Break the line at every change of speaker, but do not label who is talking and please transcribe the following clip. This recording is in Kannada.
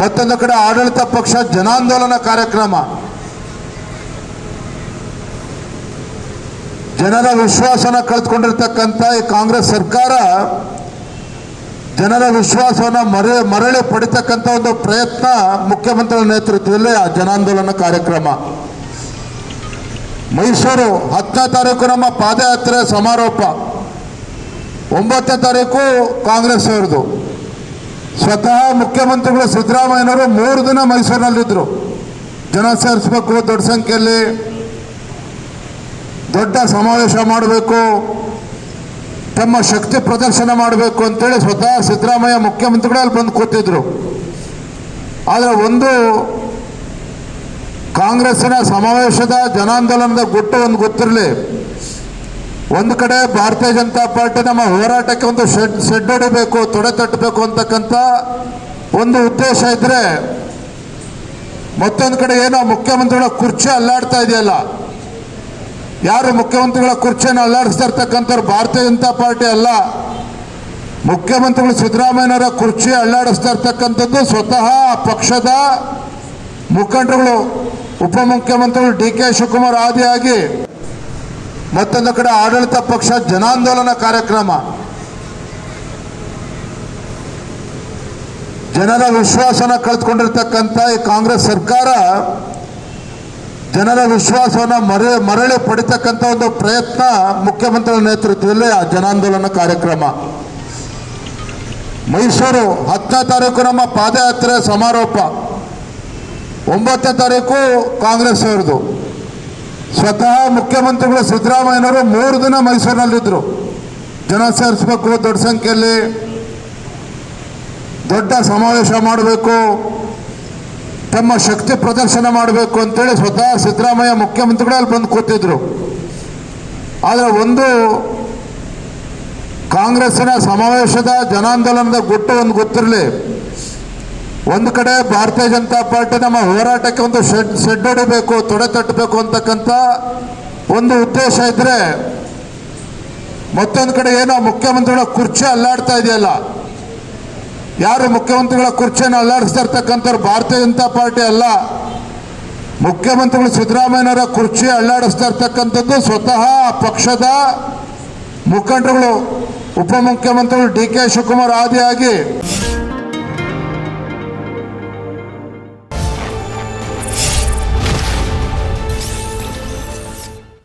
ಮತ್ತೊಂದು ಕಡೆ ಆಡಳಿತ ಪಕ್ಷ ಜನಾಂದೋಲನ ಕಾರ್ಯಕ್ರಮ. ಜನರ ವಿಶ್ವಾಸನ ಕಳೆದುಕೊಂಡಿರ್ತಕ್ಕಂಥ ಈ ಕಾಂಗ್ರೆಸ್ ಸರ್ಕಾರ ಜನರ ವಿಶ್ವಾಸವನ್ನು ಮರೆ, ಮರಳಿ ಪಡಿತಕ್ಕಂಥ ಒಂದು ಪ್ರಯತ್ನ ಮುಖ್ಯಮಂತ್ರಿಗಳ ನೇತೃತ್ವದಲ್ಲಿ ಆ ಜನಾಂದೋಲನ ಕಾರ್ಯಕ್ರಮ. ಮೈಸೂರು ಹತ್ತನೇ ತಾರೀಕು ನಮ್ಮ ಪಾದಯಾತ್ರೆ ಸಮಾರೋಪ. ಒಂಬತ್ತನೇ ತಾರೀಕು ಕಾಂಗ್ರೆಸ್ ಅವ್ರದ್ದು. ಸ್ವತಃ ಮುಖ್ಯಮಂತ್ರಿಗಳು ಸಿದ್ದರಾಮಯ್ಯನವರು ಮೂರು ದಿನ ಮೈಸೂರಿನಲ್ಲಿದ್ದರು ಜನ ಸೇರಿಸಬೇಕು, ದೊಡ್ಡ ಸಂಖ್ಯೆಯಲ್ಲಿ ದೊಡ್ಡ ಸಮಾವೇಶ ಮಾಡಬೇಕು, ತಮ್ಮ ಶಕ್ತಿ ಪ್ರದರ್ಶನ ಮಾಡಬೇಕು ಅಂತೇಳಿ ಸ್ವತಃ ಸಿದ್ದರಾಮಯ್ಯ ಮುಖ್ಯಮಂತ್ರಿಗಳು ಅಲ್ಲಿ ಬಂದು ಕೂತಿದ್ರು. ಆದರೆ ಒಂದು ಕಾಂಗ್ರೆಸ್ಸಿನ ಸಮಾವೇಶದ ಜನಾಂದೋಲನದ ಗುಟ್ಟು ಒಂದು ಗೊತ್ತಿರಲಿ. ಒಂದು ಕಡೆ ಭಾರತೀಯ ಜನತಾ ಪಾರ್ಟಿ ನಮ್ಮ ಹೋರಾಟಕ್ಕೆ ಒಂದು ಶೆಡ್ ಶೆಡ್ ಹೊಡಿಬೇಕು, ತೊಡೆ ತಟ್ಟಬೇಕು ಅಂತಕ್ಕಂಥ ಒಂದು ಉದ್ದೇಶ ಇದ್ರೆ ಮತ್ತೊಂದು ಕಡೆ ಏನೋ ಮುಖ್ಯಮಂತ್ರಿಗಳ ಕುರ್ಚಿ ಅಲ್ಲಾಡ್ತಾ ಇದೆಯಲ್ಲ, ಯಾರು ಮುಖ್ಯಮಂತ್ರಿಗಳ ಕುರ್ಚಿಯನ್ನು ಅಲ್ಲಾಡಿಸ್ತಾ ಇರ್ತಕ್ಕಂಥವ್ರು ಭಾರತೀಯ ಜನತಾ ಪಾರ್ಟಿ ಅಲ್ಲ, ಮುಖ್ಯಮಂತ್ರಿಗಳು ಸಿದ್ದರಾಮಯ್ಯನವರ ಕುರ್ಚಿ ಅಲ್ಲಾಡಿಸ್ತಾ ಇರ್ತಕ್ಕಂಥದ್ದು ಸ್ವತಃ ಪಕ್ಷದ ಮುಖಂಡರುಗಳು, ಉಪಮುಖ್ಯಮಂತ್ರಿಗಳು ಡಿ ಕೆ ಶಿವಕುಮಾರ್ ಆದಿಯಾಗಿ ಮತ್ತೊಂದು ಕಡೆ ಆಡಳಿತ ಪಕ್ಷ ಜನಾಂದೋಲನ ಕಾರ್ಯಕ್ರಮ. ಜನರ ವಿಶ್ವಾಸನ ಕಳೆದುಕೊಂಡಿರ್ತಕ್ಕಂಥ ಈ ಕಾಂಗ್ರೆಸ್ ಸರ್ಕಾರ ಜನರ ವಿಶ್ವಾಸವನ್ನು ಮರೆ, ಮರಳಿ ಪಡಿತಕ್ಕಂಥ ಒಂದು ಪ್ರಯತ್ನ ಮುಖ್ಯಮಂತ್ರಿಗಳ ನೇತೃತ್ವದಲ್ಲಿ ಆ ಜನಾಂದೋಲನ ಕಾರ್ಯಕ್ರಮ. ಮೈಸೂರು ಹತ್ತನೇ ತಾರೀಕು ನಮ್ಮ ಪಾದಯಾತ್ರೆ ಸಮಾರೋಪ. ಒಂಬತ್ತನೇ ತಾರೀಕು ಕಾಂಗ್ರೆಸ್ ಅವ್ರದ್ದು. ಸ್ವತಃ ಮುಖ್ಯಮಂತ್ರಿಗಳು ಸಿದ್ದರಾಮಯ್ಯನವರು ಮೂರು ದಿನ ಮೈಸೂರಿನಲ್ಲಿದ್ದರು ಜನ ಸೇರಿಸಬೇಕು, ದೊಡ್ಡ ಸಂಖ್ಯೆಯಲ್ಲಿ ದೊಡ್ಡ ಸಮಾವೇಶ ಮಾಡಬೇಕು, ತಮ್ಮ ಶಕ್ತಿ ಪ್ರದರ್ಶನ ಮಾಡಬೇಕು ಅಂತೇಳಿ ಸ್ವತಃ ಸಿದ್ದರಾಮಯ್ಯ ಮುಖ್ಯಮಂತ್ರಿಗಳು ಅಲ್ಲಿ ಬಂದು ಕೂತಿದ್ರು. ಆದರೆ ಒಂದು ಕಾಂಗ್ರೆಸ್ಸಿನ ಸಮಾವೇಶದ ಜನಾಂದೋಲನದ ಗುಟ್ಟು ಒಂದು ಗೊತ್ತಿರಲಿ. ಒಂದು ಕಡೆ ಭಾರತೀಯ ಜನತಾ ಪಾರ್ಟಿ ನಮ್ಮ ಹೋರಾಟಕ್ಕೆ ಒಂದು ಶೆಡ್ ಶೆಡ್ ಹೊಡಿಬೇಕು, ತೊಡೆ ತಟ್ಟಬೇಕು ಅಂತಕ್ಕಂಥ ಒಂದು ಉದ್ದೇಶ ಇದ್ರೆ ಮತ್ತೊಂದು ಕಡೆ ಏನೋ ಮುಖ್ಯಮಂತ್ರಿಗಳ ಕುರ್ಚಿ ಅಲ್ಲಾಡ್ತಾ ಇದೆಯಲ್ಲ. ಯಾರು ಮುಖ್ಯಮಂತ್ರಿಗಳ ಕುರ್ಚಿಯನ್ನು ಅಲ್ಲಾಡಿಸ್ತಾ ಇರ್ತಕ್ಕಂಥವ್ರು ಭಾರತೀಯ ಜನತಾ ಪಾರ್ಟಿ ಅಲ್ಲ. ಮುಖ್ಯಮಂತ್ರಿಗಳು ಸಿದ್ದರಾಮಯ್ಯನವರ ಕುರ್ಚಿ ಅಲ್ಲಾಡಿಸ್ತಾ ಇರ್ತಕ್ಕಂಥದ್ದು ಸ್ವತಃ ಪಕ್ಷದ ಮುಖಂಡರುಗಳು, ಉಪಮುಖ್ಯಮಂತ್ರಿಗಳು ಡಿ ಕೆ ಶಿವಕುಮಾರ್ ಆದಿಯಾಗಿ.